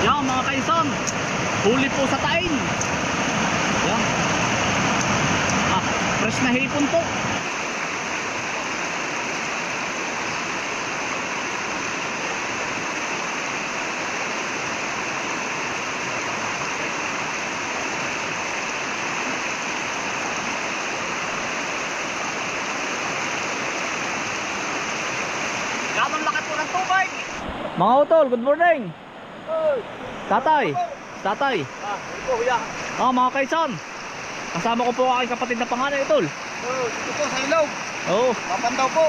Yan mga kaison. Huli po sa tain. Yan. Ah, fresh na hipon po. Mga utol, good morning. Tatay. Tatay. Ah, ito kuya. Ah, mga kaisan. Kasama ko po ang aking kapatid na panganay, utol. Oh, dito po sa ilog. Oo. Papandaw po.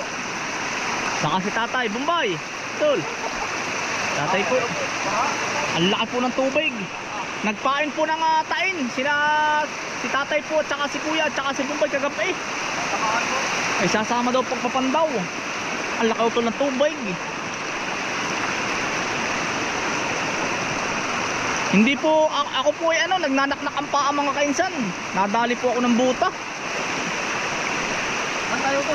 Saka si tatay, Bombay. Utol. Tatay po. Ang laki po ng tubig. Nagpain po ng ah, tain. Sila, si tatay po, at saka si kuya, at saka si Bombay kagabi. Po. Ay sasama daw pagpapandaw. Ang laki utol ng tubig. Hindi po, ako po ay ano, nagnanaknak ang paa mga kainsan. Nadali po ako ng buta. Saan tayo po?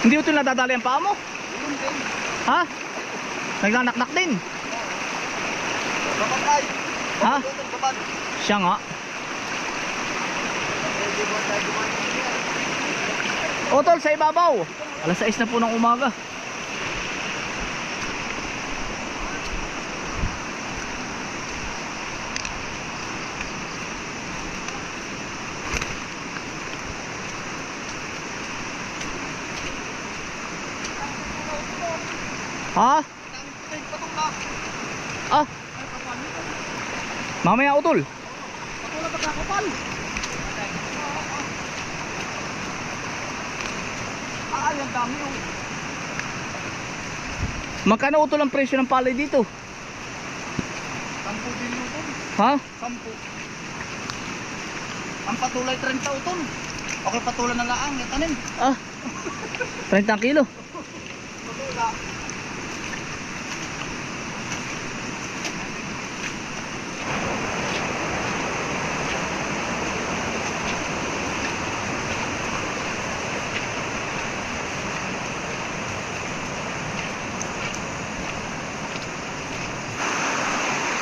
Hindi utol nadadali ang paa mo. Ha? Nagnanaknak din. Babat ay. Ha? Siya nga. Dito? Utol sa ibabaw. Alas 6 na po ng umaga. Ha? Ah, mamaya utol. Patok na pagkakapal. Ah, ang dami yung Magkano utol ang presyo ng palay dito? sampu din utol. Ha? Sampu. Ang patulay 30 utol. Okay, patulan na laang. Itanim. Ah. 30 ang kilo. Patula.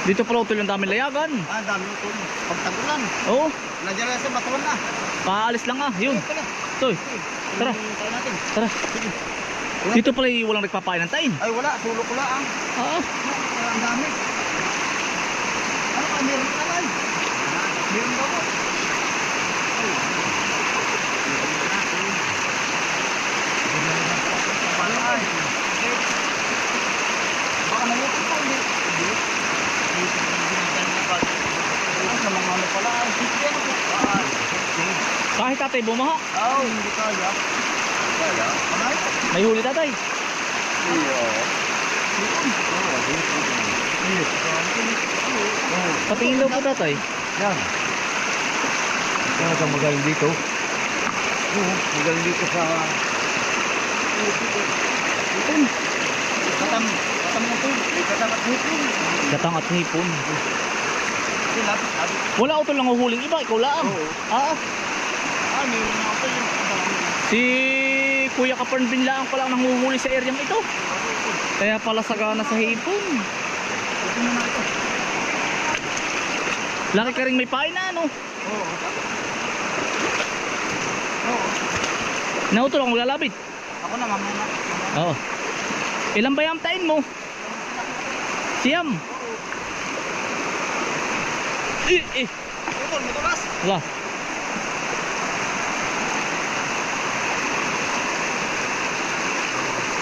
Dito pala utol ang daming layagan. Ah, dami utol. Pagtagulan. Oo. Nandiyan na sa batuan na. Paalis lang ah. Yun. Toy. Tara. Tayo natin. Tara. Dito pala yung walang nagpapain ng tain. Ay wala, sulo ko lang. Ah. Ah, Ang dami. Ano ka, meron ka lang. Meron ba ko? Ay. Wala ay. Baka nalipot pa, hindi. Hindi. Ay, sa mga ano pala, ay, hindi ako. Ah, Kahit tatay bumaha. Oh, hindi kaya. Kaya? Kamay? May huli tatay. Iyo. Patingin daw po tatay. Yan. Yan ang magaling dito. Oo, magaling dito sa... Ipon. Katam mo ito. Katam at hipon. Gatang at sabi. Wala utol lang huling iba. Ikaw lang. Oo. Ah. Meron nga ito yung kadami. Si Kuya Kaparn Binlaang pala ang nanguhuli sa areang ito. Kaya pala sagana sa hipon. Ito na ito. Laki ka rin may pain na ano. Oo. Oo. Nautol akong lalapit. Ako na, mamaya na. Oo. Ilan ba yung tain mo? Siyam. Eh, eh. Wala.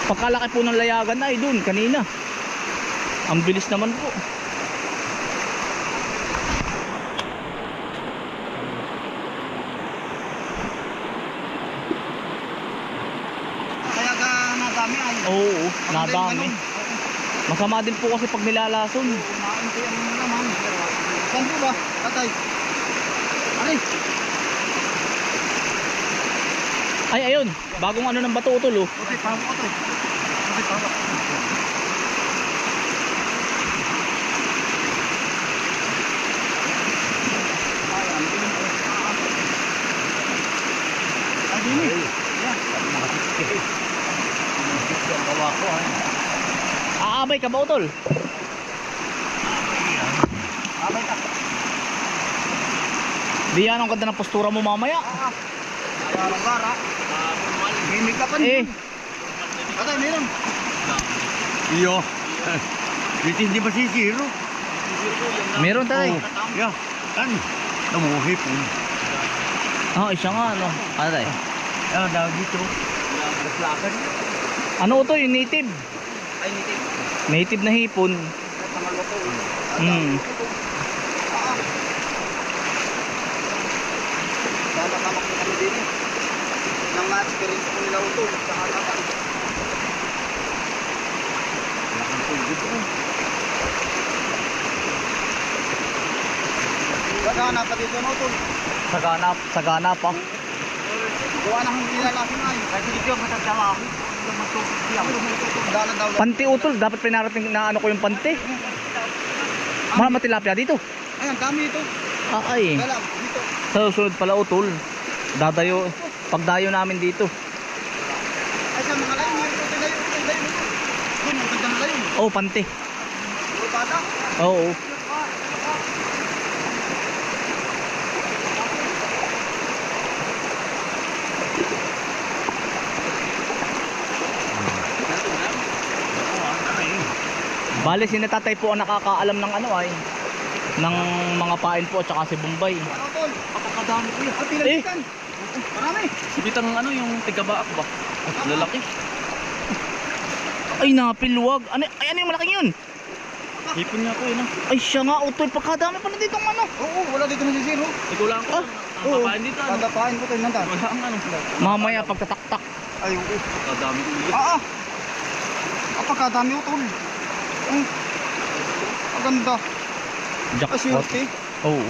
Pagkalaki po ng layagan ay dun kanina. Ang bilis naman po. Kaya ka nadami ay. Oo, nadami. Masama din po kasi pag nilalason. Kumain ko yung naman. Saan po ba? Tatay. Ay, ay, ayun. Bagong ano ng bato utol, oh. Okay, tama ko to. Okay, tama. Aabay ka ba utol? Aabay ka. Diyan ang ganda ng postura mo mamaya. Ah gara. Himig ka pa Eh, Atay, meron. Iyo. Dito hindi ba si Zero? meron tayo. Yeah. Kan? Namuhi po. Ah, isa nga ano. Ano tayo? Ah, daw dito. Naslakan. Ano ito yung native? Ay, nitin. Native na hipon. Hmm. Ah. Tama-tama ko kami din eh. Nang na-experience ko nila ito. Sa dito. Wala na dito no tol. Sagana, sagana pa. Gawa na hindi nila lasin ay. Kasi dito matagdawa ako. Dala daw. Panti utol, dapat pinarating na ano ko yung panti. Mahal tilapia dito. Ayan, dami ito. Ah, ay. Dito. Sa susunod pala utol. Dadayo, pagdayo namin dito. Ay, sa mga layo, meron ito layo, ito layo. Doon, ang ganda ng layo. Oh, panti. Puro bata. Oo. Bale, si Natatay po ang nakakaalam ng ano ay ng mga pain po at saka si Bombay. Ano tol? Kapakadami ko yan. At Marami. Sibitang ano yung tigabaak ba? Lalaki. Ay, napilwag. Ano, ay, ano yung malaking yun? Hipon nga ko yun ah. Ay, siya nga, utol. Pagkadami pala dito ano. Oo, wala dito na si Zero. Ikaw lang ko. Ah, Ang papain dito ano. Pagkapain ko tayo nandan. Wala ang ano. Mamaya, pagtataktak. Ay, oo. Kadami ko yun. Ah, ah. Kapagkadami ko tol. Ang ang ganda. Jackpot. swerte. Oo.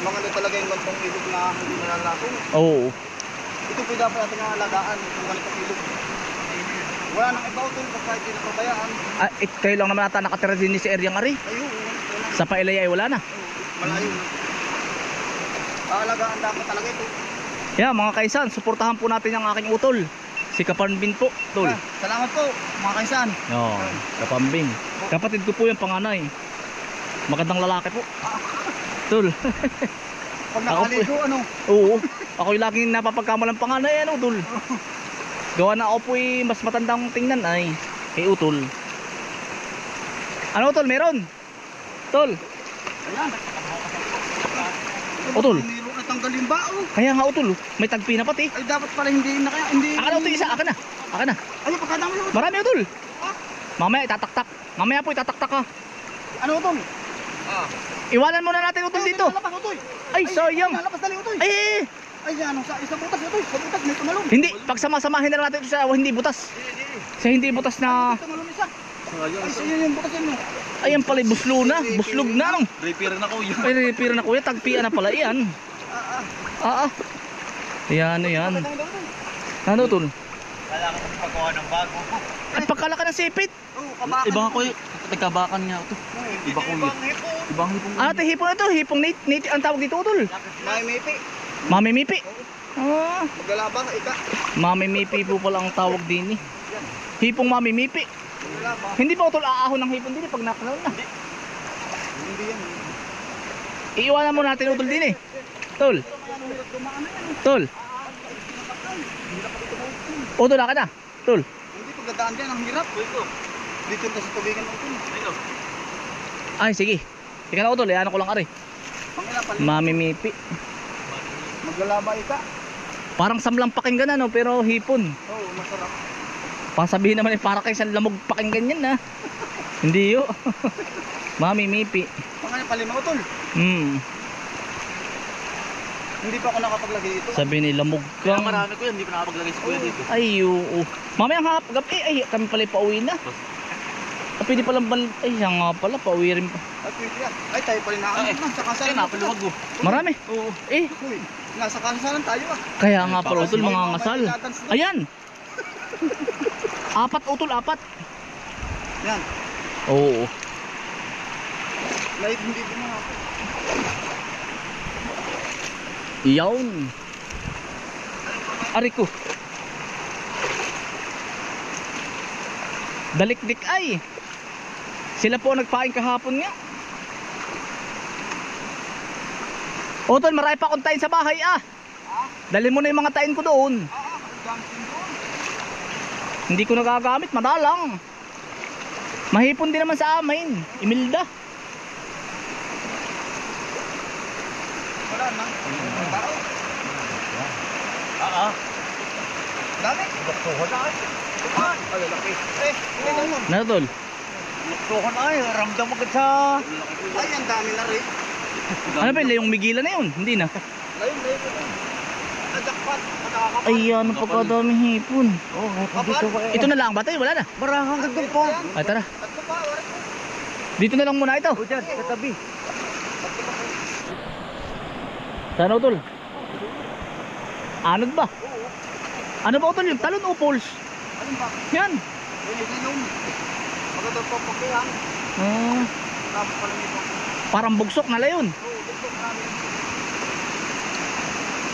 Mga ano talaga yung gantong ilog na hindi nalalako. Oo. Ito po dapat natin ang alagaan yung ganitong ilog. Wala nang iba tol basta hindi napabayaan. Ah, eh, kayo lang naman ata nakatira din sa area nga rin. Ay, oo. wala. Sa Pailay ay wala na. Malayo na. Aalagaan dapat talaga ito. Kaya mga kaisan, suportahan po natin ang aking utol. Si Kapanbin po, tol. Ah, salamat po, mga kaisan. Oo, Kapambing. Kapatid ko po yung panganay. Magandang lalaki po. Tol. Pag nakaligo, ano? Oo. Ako yung laging napapagkamalang panganay, ano, tol. Gawa na ako po eh, mas matandang tingnan ay kay utol. Ano, tol? Meron? Tol. Ayan. Utol. Mayroon na tanggal yung bao. Kaya nga utol, may tagpi na pati. Ay, dapat pala hindi na kaya, hindi. Akin na utol, isa. Akin na. Akin na. Ay, pagkadami mo. Marami utol. Mamaya itataktak. Mamaya po itataktak ka. Ano ito? Ah. Iwanan muna natin utol dito. Lalabas. Ay, sayang. Lalabas dali. Ay, ay, ano, sa isang butas, utoy. Sa butas, may tumalong. Hindi, pagsama-samahin na lang natin ito sa hindi butas. Sa hindi butas na, tumalong isa. Ay, sa yun yung butas ayan pala, buslo na. Buslog na. Repair na ko yun. Ay, repair na kuya, tagpian na pala yan. Ah, ah. Ah, ah. Yan, yan. Daw, utoy. Ano, tol? Kailangan ko pagawa ng bago. At pagkalaka ng sipit. Oo, kabakan. Ibang ako yung nagkabakan nga ito. Iba ko yun. Ibang hipon. Ano, ito, hipon na to. Hipong nate, nate, ang tawag dito, tol. May mipi. Mami Mipi. Ah, Maglalaba ka, ika. Mami Mipi po pala ang tawag din eh. Hipong Mami Mipi. Maglalaba. Hindi pa utol aahon ng hipon din eh pag nakalaw na. Hindi yan. Iiwanan mo natin utol din eh. Tol, Ano, yan. tol. Utol ka na. Tol. Hindi, pagdadaan dyan, ang hirap. Ito. Dito ka sa tubigan ng utoy. Ito. Ay, sige. Tika na utol, eh, ano ko lang ari. Pangila pala. Mami Mipi. Maglalaba ika. Parang samlang pakinggan ano, pero hipon. Oo, masarap. Pasabihin naman eh, para kay isang lamog pakinggan yan na. Hindi yo. Mami Mipi. Pangila palima utol. Hmm. Hindi pa ako nakapaglagay ito. Sabi ni lamog Kaya kang. marami ko yan. Hindi pa nakapaglagay sa kuya dito. Ay, oo. Mamaya nga gabi, ay, kami pala pauwi na. Ah, pwede palang bal... Ay, siya nga pala, pauwi rin pa. Ay, pwede yan. Ay, tayo pa rin na. Ay, Ano na, sa Kaya kasalan. napaluwag mo. Marami. Oo. Eh, Uy, nasa kasalan tayo ah. kaya nga pala utol, mga doon. Ayan! apat utol, apat. Yan. Oo. Light hindi ko na ako. Yawn. Ari ko. Dalikdik ay. Sila po nagpain kahapon nga. Utol, marami pa akong tayin sa bahay ah. Dali mo na yung mga tayin ko doon. Hindi ko nagagamit, madalang. Mahipon din naman sa amin. Imilda. Wala na. Tao. Ah, ah. Dami. Luktuhan ay. Ah, ay, laki. Eh, na yun. Ano tol? Luktuhan ay. Ramdam agad sa... Ay, ang dami na rin. Ano ba yung migilan na yun? Hindi na. Layon, layon, layon. Nadakpat. Ay, ano pa kadaming hipon. Oh, dito ka Ito na lang ba tayo? Wala na. Marang hanggang doon po. Ay, tara. Dito na lang muna ito. O dyan, sa tabi. Saan utol? Anod ba? Ano ba utol yung talon o poles? Anong ba? Yan. Ininom. Magandang papakihan. Ah, Tapos pala nito. parang bugsok na layon. Oo, dugtong namin.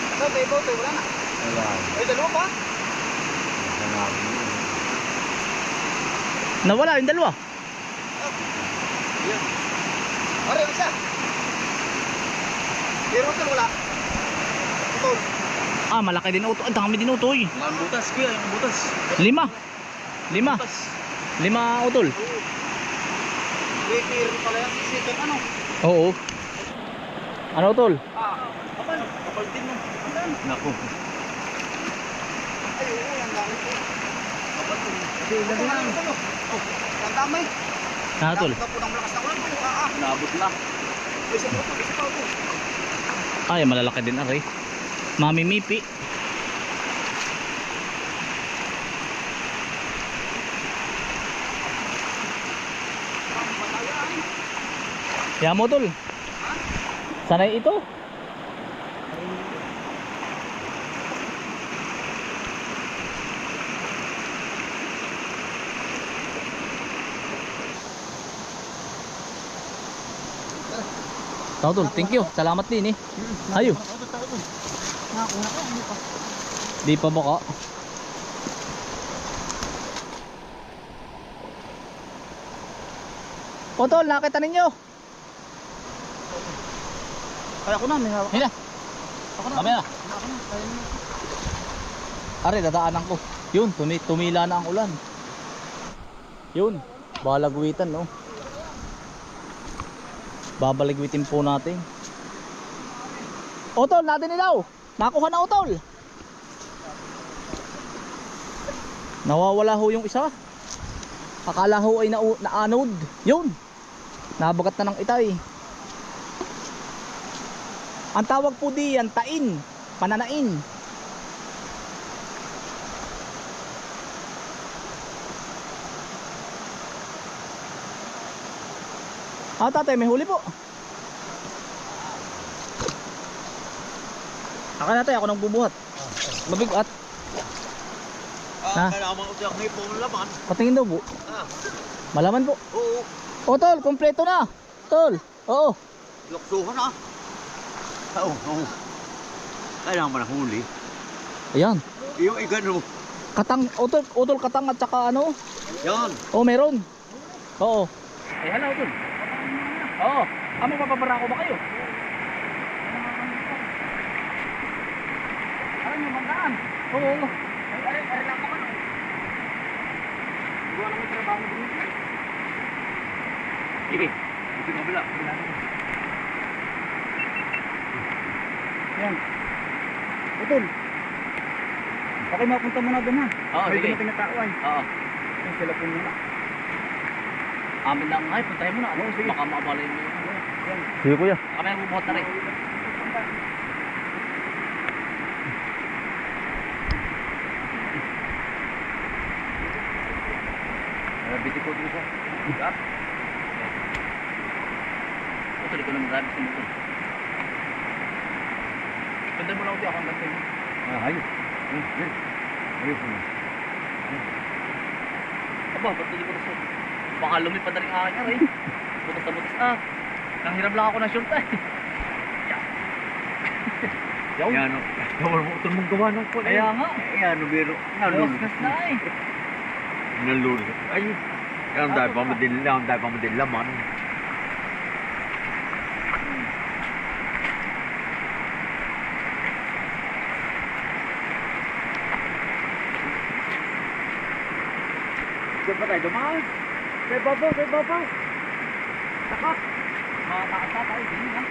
Ito, may bote, wala na. Wala. Ay, dalawa pa. Nawala yung dalawa. Yan. Pare, isa. Pero ito wala. Ah, malaki din uto. Ang dami din utoy. Ang butas, kuya. Ang butas. Lima. Lima. Butas. Lima utol. Wait, meron pala yan. Second ano? Oo. Ano utol? Ah, kapal. Kapal din mo. Naku. Ay, oo, ang dami po. Kapal din. Kasi ilan lang. ito, ito. Oh, ang dami. Ano utol? Dapat na po ng malakas na ulan. Ah, ah. Ito, isa pa ito. Ay, malalaki din aray. Mami Mipi. Ang batayan. Kaya mo utol. Sanay ito. Tao tol, thank you. Salamat din eh. Ayo. Nakakuha ko, hindi pa. Di pa baka. O tol, nakita ninyo. Kaya ko na, may hawak. Ayun na. Ako na. Mamaya na. Ako na, kaya mo. Are, dadaanan ko. Yun, tumi tumila na ang ulan. Yun, balagwitan no. Babalagwitin po natin. Otol, natin nilaw. Nakuha na utol. Nawawala ho yung isa. Akala ho ay na naanod. Yun. Nabagat na ng itay. Ang tawag po diyan, tain. Pananain. Ah, tatay, may huli po. Aka natin, ako nang bubuhat. Mabigat. Ha? Ah, kailangan mo siya may pong laman. Patingin daw po. Ah, Malaman po. oo. O, tol, kompleto na. Tol, oo. Luktuhan ah. Oo, oo. Kailangan mo na huli. Ayan. Yung igano. Katang, utol, utol katang at saka ano. Yan. Oh, meron. Oo. Ay, hala, utol. Oo. Amo, mapapara ko ba kayo? Ano yung mandaan? Oo. Ay, ay, ay, lang naman. Gawa naman trabaho din. Sige. Ito yung kabila. Yan. Utol. Okay, mapunta muna doon ha. Oo, May sige. dumating na tao ay. Oo. Yung sila po muna. Amin lang ay, puntahin mo na. Ano, Oo, sige. Baka mabalay mo. Yan. Sige, kuya. Kami ang bubuhat na rin. Biti ko dito. Ito, di ko lang grabe sa motor. Ganda mo lang ako ako ang ganda mo. Ah, ayos. Ayos, ayos. Ayos mo. Aba, ba't hindi ko na suot? Baka lumipad na rin ang aking aray. Butas na butas na. Nanghiram lang ako ng short ay. Yaw. Yan o. Tawar mo ito mong gawa ng kulay. Kaya nga. Yan o, biro. Nalulog. Gas na eh. Nalulog. Ay. Yan dahil pa madin lang. Dahil pa madin laman. Diyan pa tayo dumaan. Kay babaw, kay babaw. Taka. Mataas na tayo, din ha.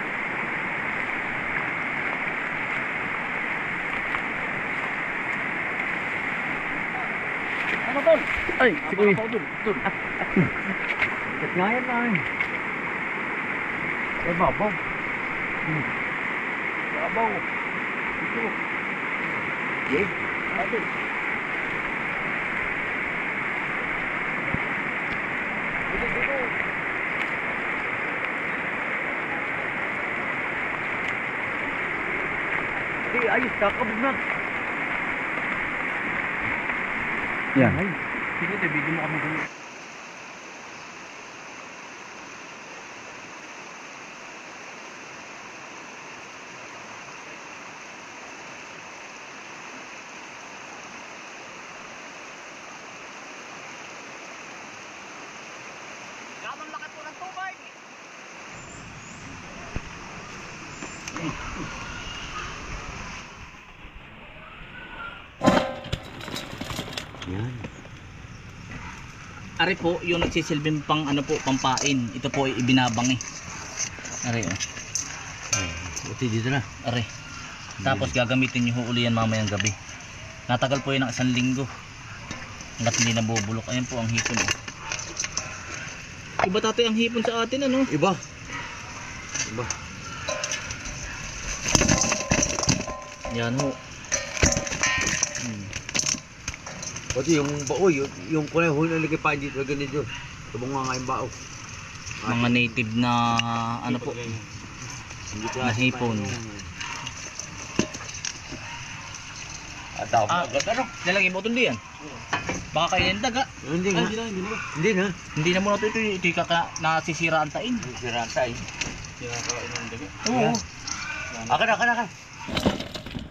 Ano tol? Ay, si Kuya. Ikat nga yan ay. Kay babaw. Hmm. Babaw. Ito. Yeah. Ate. Dito, dito. Di, ayos, kakabog na. Yan. Ay, sige, bigyan mo kami dun. Ari po, yung nagsisilbing pang ano po, pampain. Ito po ay ibinabang eh. Ari oh. Buti dito na. Ari. Tapos gagamitin nyo uli yan mamayang gabi. Natagal po yun ng isang linggo. Hanggat hindi nabubulok. Ayan po ang hipon oh. Iba tatay ang hipon sa atin ano? Iba. Iba. Yan ho. Pati yung bao, yung, yung kulay huli na lagay pa dito, ganito dito. Tumong nga nga yung bao. Mga native na ano po. Hindi Na hipon. At ako, Ah. agad ano? Lalagay mo ito yan. Baka kainin daga. Hindi nga. Hindi na, hindi na. Hindi na. Hindi na muna ito, ito, ito yung kaka, nasisira ang tain. Sirantay. Oo. Akan, akan, akan.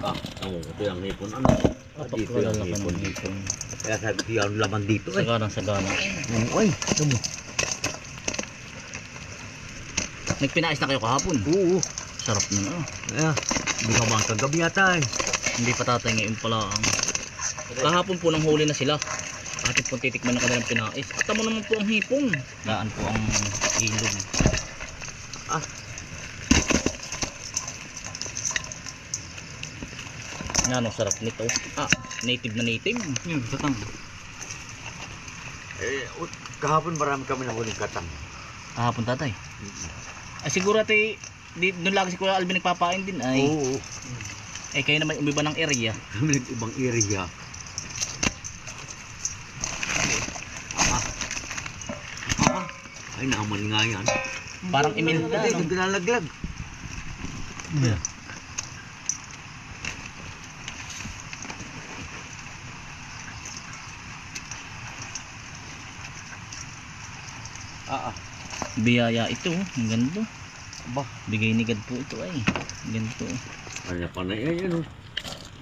Ah, oh, ito yung hipon. Ano? Ah, dito yung hipon. hipon. Kaya sabi ko yung laman dito eh. Saganang sagana. Mm, Ay, ito mo. Nagpinais na kayo kahapon. Oo. Sarap nun ah. Kaya, hindi ka mga kagabi yata eh. Hindi pa tatay ngayon pala ang... Kahapon po nang huli na sila. Atin po titikman ng kanilang pinais. At tamo naman po ang hipong. Gaan po ang ilog. Yan ang sarap nito. Ah, native na native. Yun, katang. Eh, kahapon marami kami nahuling katang. Kahapon tatay. Ay siguro ate, di, doon lagi si Kuya Alvin nagpapain din ay. Oo. Eh kayo naman umiba ng area. Kami nag-ibang area. Ah. Ah. Ay, naman nga yan. Parang iminda. Hindi, naglalaglag. Ah, ah. Biyaya ito, oh. ang ganda. Ba, Bigay ni God po ito ay. Ang Ganito. kanya pa na yan, oh.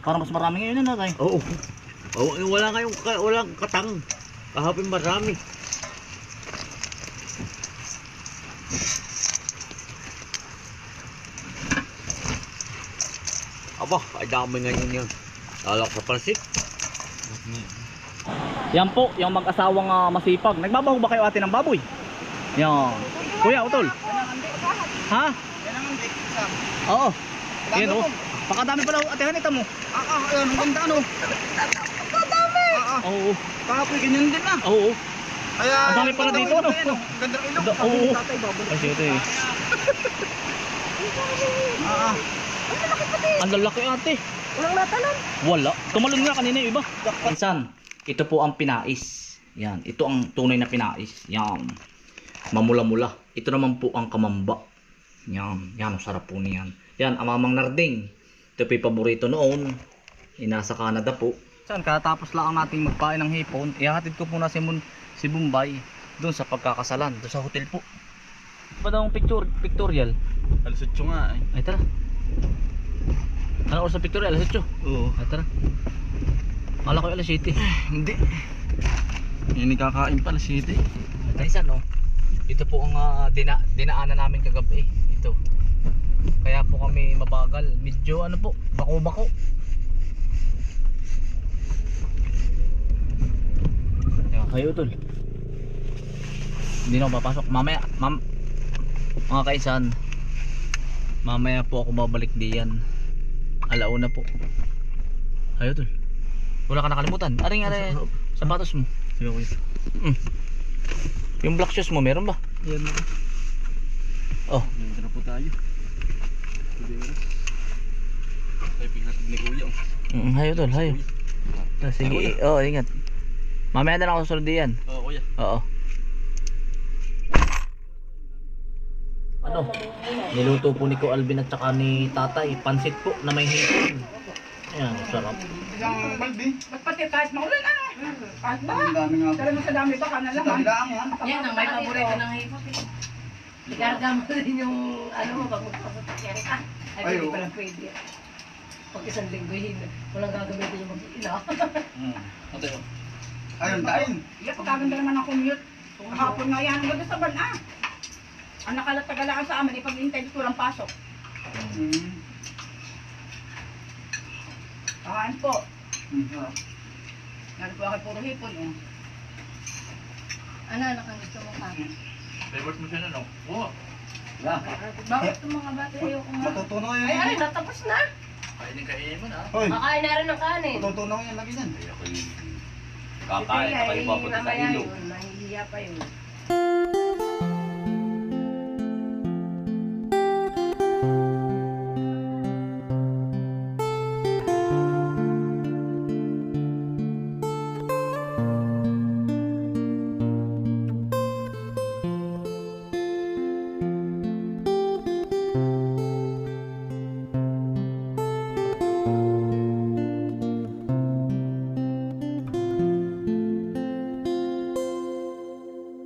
Parang mas marami ngayon na tatay. Oo. Oo, eh, wala kayong ka, walang katang. Kahapon marami. Aba, ay dami ngayon yan. Lalak sa pansit. Yan po, yung mag-asawang ah, masipag. Nagbabaho ba kayo ate ng baboy? Yan. Kuya, utol. Ha? Yan ang. Isa. Oo. Yan oh. po. Pakadami pala ate ito mo. Ah, ah, ayun, ang ganda ano. Kadami. Ah, ah. Oo. Kahapon ganyan din ah. Oo. Kaya, Ang dami pala dito, ano? oh. Ganda ng ilog. Oo. ito eh. Ah, ah. Ang lalaki ate. Walang natalan. Wala. Tumalon nga kanina yung iba. Insan, ito po ang pinais. Yan. Ito ang tunay na pinais. Yan. Mamula-mula. Ito naman po ang kamamba. Yan. Yan. Ang sarap po niyan. Yan. Ang mamang narding. Ito po yung paborito noon. Inasa Canada po. Saan? Katapos lang nating magpain ng hipon. Ihahatid ko po na si, Mun, si Bombay. Doon sa pagkakasalan. Doon sa hotel po. Ba daw ang picture, pictorial? Alas 8 nga eh. Ay tara. Ano oras sa pictorial? Alas 8. Oo. Ay tara. Kala ko alas 7. Hindi. Yan kakain pala si Ite. Kaysa no, ito po ang ah, dina, dinaanan namin kagabi. Ito. Kaya po kami mabagal. Medyo ano po, bako-bako. Yan, kayo tol. Hindi na ako papasok. Mamaya, mam mga kaisan, mamaya po ako babalik diyan. Alauna po. Ayaw tol. Wala ka nakalimutan. Aring aring sapatos mo. Sige kuya. Mm. Yung black shoes mo, meron ba? Yan na. Oh, Nandito na po tayo. Typing natin ni kuya. oh. mm, hayo tol, hayo. Ah, Sige, oh, ingat. Mamaya na lang ako susunod diyan. Oo kuya. Oo. Ano? Niluto po ni Ko Alvin at saka ni Tatay. Pansit po na may hipon. Ayan, sarap. Isang balbi. Ba't pati kahit maulan ano? Kahit ba? Ang dami nga. Mo sa dami baka na lang. Dami lang yan. Yan ang may paborito ng hipot. eh. Ikarga mo rin yung ano mo pag magpapasakyan ka. Ay, Ay, pwede oo. pa lang pwede. Pag isang linggo yun, walang gagamitin yung mag-ina. Mm. Ate, oh. Ayun, kain. Iya, pagkaganda naman ang commute. Kahapon nga yan, ang sa ban ah. Ang nakalatagalaan sa amin, ipag-intay dito lang pasok. Mm. Kakaan po. Mm, Ano po ako puro hipon eh. Ano, ano kang gusto mo ka? Favorite mo siya na, no? Oo. Yeah. Bakit itong mga bata ayoko nga? Matutunaw yun. Ay, ay, natapos na. Kainin kainin mo na. Hoy, Makain na rin ng kanin. matutunaw yan lagi yan. Ay, ako'y Si kakain kayo eh, papunta sa ilog. Mahihiya pa yun.